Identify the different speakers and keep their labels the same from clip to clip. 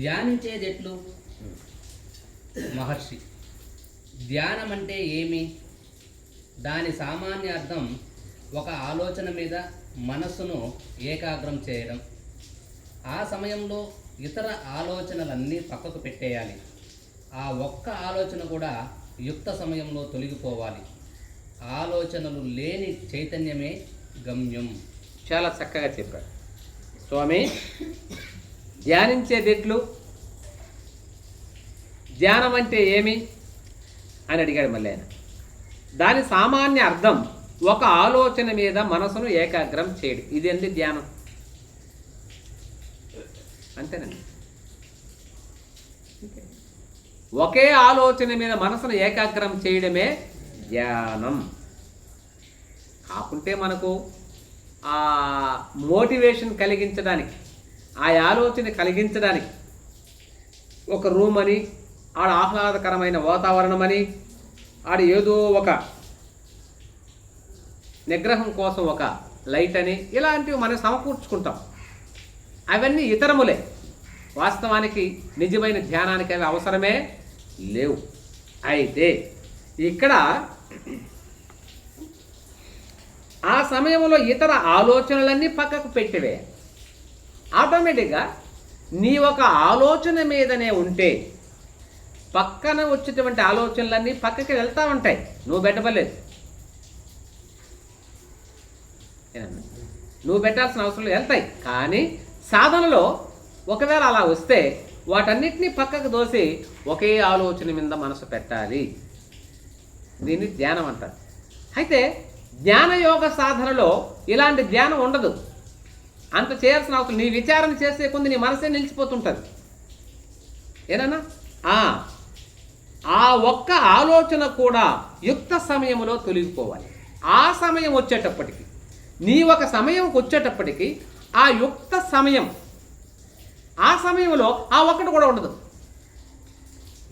Speaker 1: ధ్యానించేది ఎట్లు? మహర్షి. ధ్యానం అంటే ఏమి? దాని సామాన్య అర్థం ఒక ఆలోచన మీద మనస్సును ఏకాగ్రం చేయడం. ఆ సమయంలో ఇతర ఆలోచనలన్నీ పక్కకు పెట్టేయాలి. ఆ ఒక్క ఆలోచన కూడా యుక్త సమయంలో తొలగిపోవాలి. ఆలోచనలు లేని చైతన్యమే గమ్యం.
Speaker 2: చాలా చక్కగా చెప్పారు. స్వామి ధ్యానించేదిట్లు ధ్యానం అంటే ఏమి? అని అడిగాడు మళ్ళీ ఆయన. దాని సామాన్య అర్థం ఒక ఆలోచన మీద మనసును ఏకాగ్రం చేయడు. ఇదేంటి ధ్యానం? అంతేనండి. ఒకే ఆలోచన మీద మనసును ఏకాగ్రం చేయడమే ధ్యానం. కాకుంటే మనకు ఆ మోటివేషన్ కలిగించడానికి ఆ ఆలోచన కలిగించడానికి ఒక రూమ్ అని ఆడ ఆహ్లాదకరమైన వాతావరణం అని ఆడ ఏదో ఒక నిగ్రహం కోసం ఒక లైట్ అని ఇలాంటివి మనం సమకూర్చుకుంటాం. అవన్నీ ఇతరములే. వాస్తవానికి నిజమైన ధ్యానానికి అవి అవసరమే లేవు. అయితే ఇక్కడ ఆ సమయంలో ఇతర ఆలోచనలన్నీ పక్కకు పెట్టివే. ఆటోమేటిక్గా నీ ఒక ఆలోచన మీదనే ఉంటే పక్కన వచ్చేటువంటి ఆలోచనలన్నీ పక్కకి వెళ్తూ ఉంటాయి. నువ్వు పెట్టబలేదు నువ్వు పెట్టాల్సిన అవసరం వెళ్తాయి. కానీ సాధనలో ఒకవేళ అలా వస్తే వాటన్నిటినీ పక్కకు దోసి ఒకే ఆలోచన మీద మనసు పెట్టాలి. దీన్ని ధ్యానం అంటారు. అయితే జ్ఞానయోగ సాధనలో ఇలాంటి ధ్యానం ఉండదు. అంత చేయాల్సిన అవసరం నీ విచారణ చేసే కొంది నీ మనసే నిలిచిపోతుంటుంది. ఏనన్నా ఆ, ఆ ఒక్క ఆలోచన కూడా యుక్త సమయంలో తొలగిపోవాలి. ఆ సమయం వచ్చేటప్పటికి నీ ఒక సమయంకి వచ్చేటప్పటికి ఆ యుక్త సమయం ఆ సమయంలో ఆ ఒక్కటి కూడా ఉండదు.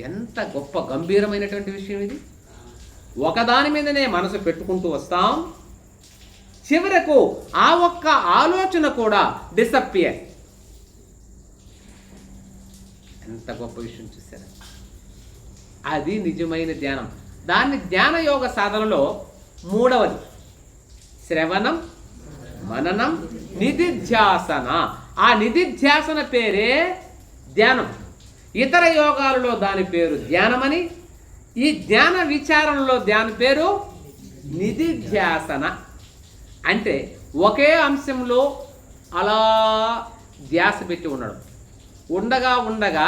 Speaker 2: ఎంత గొప్ప గంభీరమైనటువంటి విషయం ఇది. ఒకదాని మీదనే మనసు పెట్టుకుంటూ వస్తాం. చివరకు ఆ ఒక్క ఆలోచన కూడా డిసప్పియర్ ఎంత గొప్ప విషయం చూసారా అది నిజమైన ధ్యానం. దాన్ని ధ్యాన యోగ సాధనలో మూడవది. శ్రవణం మననం నిధిధ్యాసన. ఆ నిధిధ్యాసన పేరే ధ్యానం. ఇతర యోగాలలో దాని పేరు ధ్యానమని ఈ ధ్యాన విచారణలో ధ్యాని పేరు నిధిధ్యాసన. అంటే ఒకే అంశంలో అలా ధ్యాస పెట్టి ఉండడం. ఉండగా ఉండగా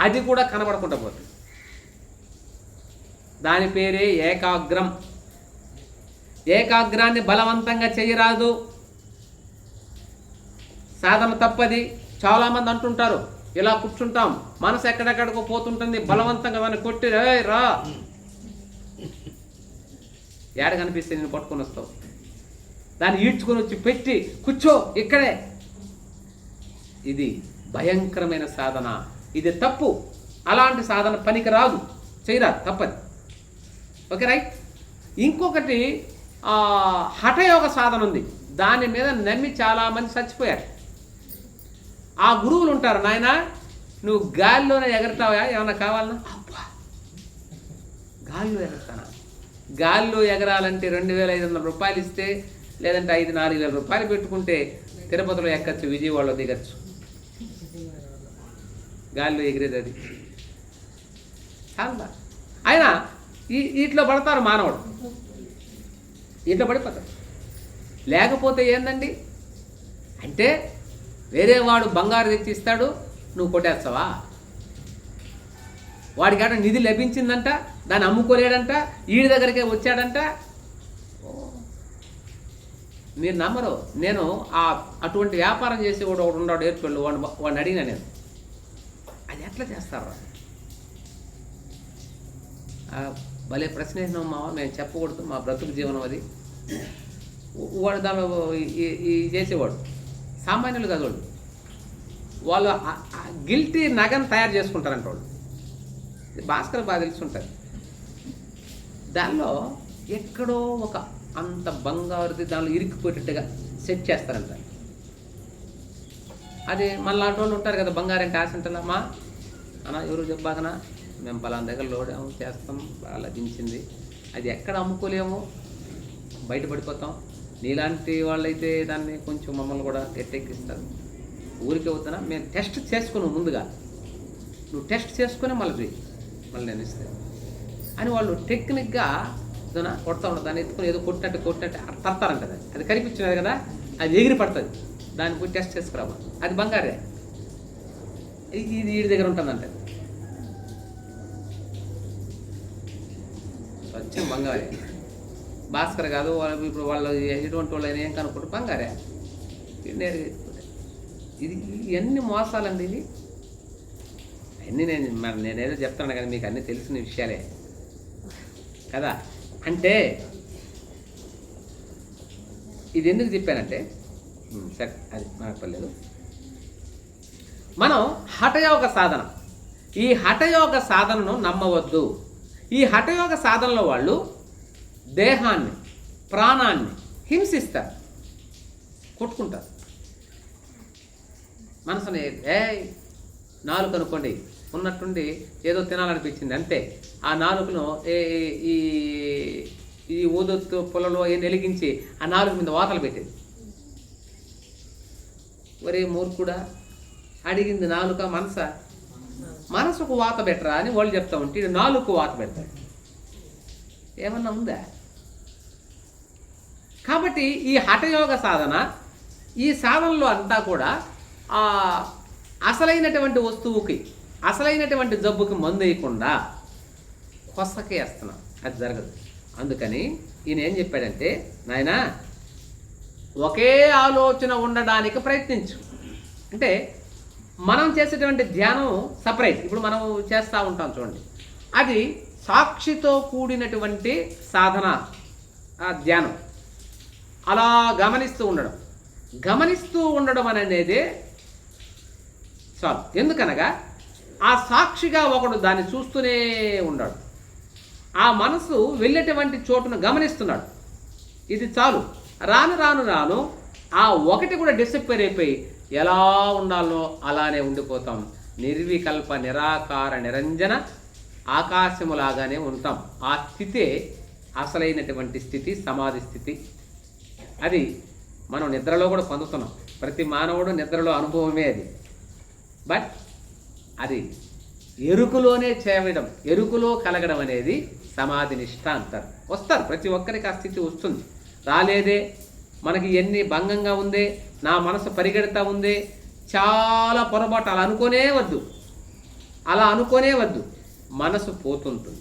Speaker 2: అది కూడా కనబడకుండా పోతుంది. దాని పేరే ఏకాగ్రం. ఏకాగ్రాన్ని బలవంతంగా చేయరాదు. సాధన తప్పది. చాలామంది అంటుంటారు ఇలా కూర్చుంటాం మనసు ఎక్కడెక్కడికో పోతుంటుంది బలవంతంగా దాన్ని కొట్టి "ఏయ్, రా. ఏడ కనిపిస్తే నేను పట్టుకొని వస్తావు? దాన్ని ఈడ్చుకొని వచ్చి పెట్టి కూర్చో ఇక్కడే. ఇది భయంకరమైన సాధన. ఇది తప్పు. అలాంటి సాధన పనికి రాదు. చేయరా? తప్పది. Okay right? ఇంకొకటి హఠయోగ సాధన ఉంది. దాని మీద నమ్మి చాలామంది చచ్చిపోయారు. ఆ గురువులు ఉంటారు నాయన నువ్వు గాలిలోనే ఎగరతావా? ఏమన్నా కావాలన్నా అబ్బా! గాలిలో ఎగరతానా? గాలిలో ఎగరాలంటే రెండు వేల ఐదు వందల రూపాయలు ఇస్తే లేదంటే ఐదు నాలుగు వేల రూపాయలు పెట్టుకుంటే తిరుపతిలో ఎక్కచ్చు విజయవాడలో దిగచ్చు. గాలిలో ఎగిరేది అది. చాలా ఆయన ఈ వీటిలో పడతారు మానవుడు. వీటిలో పడిపోతాడు. లేకపోతే ఏందండి? అంటే వేరే వాడు బంగారు తెచ్చి ఇస్తాడు నువ్వు కొట్టేస్తావా? వాడికి ఆడ నిధి లభించిందంట దాన్ని అమ్ముకోలేడంట ఈడి దగ్గరికే వచ్చాడంట మీరు నమ్మరు. నేను ఆ అటువంటి వ్యాపారం చేసి కూడా ఒకడు ఉన్నాడు ఏర్పల్లి వాడిని వాడిని అడిగినా నేను. అది ఎట్లా చేస్తారా భలే ప్రశ్న వేసినాం మావ మేము చెప్పకూడదు మా బ్రతుకు జీవనం అది. వాడు దానిలో ఈ- చేసేవాడు. సామాన్యులు కాదు వాళ్ళు వాళ్ళు గిల్టీ నగను తయారు చేసుకుంటారంట వాళ్ళు. భాస్కర్ బాగా తెలుసుంటారు. దానిలో ఎక్కడో ఒక అంత బంగారుది దానిలో ఇరికిపోయేటట్టుగా సెట్ చేస్తారంట. అది మళ్ళీ లాంటి వాళ్ళు ఉంటారు కదా బంగారంటే ఆశ ఉంటుందమ్మా అన్న ఎవరు చెప్పాకనా మేము పలానా దగ్గర లోడాము చేస్తాం లభించింది అది ఎక్కడ అమ్ముకోలేము బయటపడిపోతాం నీలాంటి వాళ్ళైతే దాన్ని కొంచెం మమ్మల్ని కూడా ఎట్టెక్కిస్తారు. ఊరికే అవుతానా మేము టెస్ట్ చేసుకున్నాం ముందుగా. నువ్వు టెస్ట్ చేసుకుని మళ్ళీ మళ్ళీ నేను ఇస్తాను అని వాళ్ళు టెక్నిక్గా ఏదైనా కొడతా ఉండదు దాన్ని ఎత్తుకుని ఏదో కొట్టినట్టు కొట్టినట్టు తడతారంట అది అది కనిపించినది కదా అది ఎగిరి పడుతుంది దాన్ని పోయి టెస్ట్ చేసుకురామా అది బంగారే ఇది ఇది వీడి దగ్గర ఉంటుందంట. స్వచ్ఛం బంగారే. భాస్కర్ కాదు వాళ్ళు ఇప్పుడు వాళ్ళు ఎటువంటి వాళ్ళు ఏం కనుక్కుంటే బంగారే. ఇది నేరుగా ఎత్తుకుంటే. ఇది ఇవన్నీ మోసాలండి ఇవి? అన్నీ నేను మరి నేనేదో చెప్తాను కానీ మీకు అన్నీ తెలిసిన విషయాలే. కదా? అంటే ఇది ఎందుకు చెప్పానంటే ఉమ్, సరే అది నాకు పర్లేదు మనం హఠయోగ సాధన. ఈ హఠయోగ సాధనను నమ్మవద్దు. ఈ హఠయోగ సాధనలో వాళ్ళు దేహాన్ని ప్రాణాన్ని హింసిస్తారు. కొట్టుకుంటారు. మనసుని ఏ నాలుగు అనుకోండి ఉన్నట్టుండి ఏదో తినాలనిపించింది. అంతే ఆ నాలుగును ఏ ఈ ఈ ఊదొత్తు పొలలో ఏం వెలిగించి ఆ నాలుగు మీద వాతలు పెట్టింది. ఒరే మూర్ఖుడా అడిగింది నాలుక మనస. మనసుకు వాత పెట్టరా అని వాళ్ళు చెప్తా ఉంటే నాలుగు వాత పెడతాడు. ఏమన్నా ఉందా? కాబట్టి ఈ హఠయోగ సాధన ఈ సాధనలో అంతా కూడా ఆ అసలైనటువంటి వస్తువుకి అసలైనటువంటి జబ్బుకి మందు వేయకుండా కొసకే వేస్తున్నాం. అది జరగదు. అందుకని ఈయన ఏం చెప్పాడంటే నాయనా ఒకే ఆలోచన ఉండడానికి ప్రయత్నించు. అంటే మనం చేసేటువంటి ధ్యానం సపరేట్. ఇప్పుడు మనం చేస్తూ ఉంటాం చూడండి. అది సాక్షితో కూడినటువంటి సాధన ధ్యానం. అలా గమనిస్తూ ఉండడం. గమనిస్తూ ఉండడం అనేది చాలు. ఎందుకనగా ఆ సాక్షిగా ఒకడు దాన్ని చూస్తూనే ఉన్నాడు. ఆ మనసు వెళ్ళేటువంటి చోటును గమనిస్తున్నాడు. ఇది చాలు. రాను రాను రాను ఆ ఒకటి కూడా డిసప్పేర్ అయిపోయి ఎలా ఉండాలో అలానే ఉండిపోతాం. నిర్వికల్ప నిరాకార నిరంజన ఆకాశములాగానే ఉంటాం. ఆ స్థితే అసలైనటువంటి స్థితి సమాధి స్థితి. అది మనం నిద్రలో కూడా పొందుతున్నాం. ప్రతి మానవుడు నిద్రలో అనుభవమే అది. బట్ అది ఎరుకులోనే చేయడం ఎరుకులో కలగడం అనేది సమాధి నిష్ట అంటారు. వస్తారు ప్రతి ఒక్కరికి ఆ స్థితి వస్తుంది. రాలేదే మనకి ఎన్ని భంగంగా ఉందే నా మనసు పరిగెడతా ఉందే చాలా పొరపాటు అలా అనుకోనే వద్దు. అలా అనుకోనే వద్దు. మనసు పోతుంటుంది.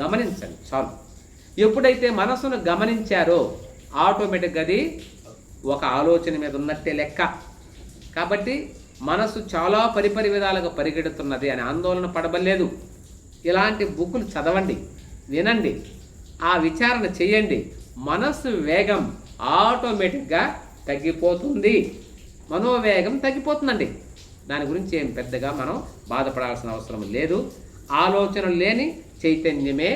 Speaker 2: గమనించండి చాలు. ఎప్పుడైతే మనసును గమనించారో ఆటోమేటిక్గా అది ఒక ఆలోచన మీద ఉన్నట్టే లెక్క. కాబట్టి మనసు చాలా పరిపరి విధాలుగా పరిగెడుతున్నది అని ఆందోళన పడబలేదు ఇలాంటి బుక్కులు చదవండి వినండి ఆ విచారణ చేయండి. మనస్సు వేగం ఆటోమేటిక్గా తగ్గిపోతుంది. మనోవేగం తగ్గిపోతుందండి. దాని గురించి ఏం పెద్దగా మనం బాధపడాల్సిన అవసరం లేదు. ఆలోచన లేని చైతన్యమే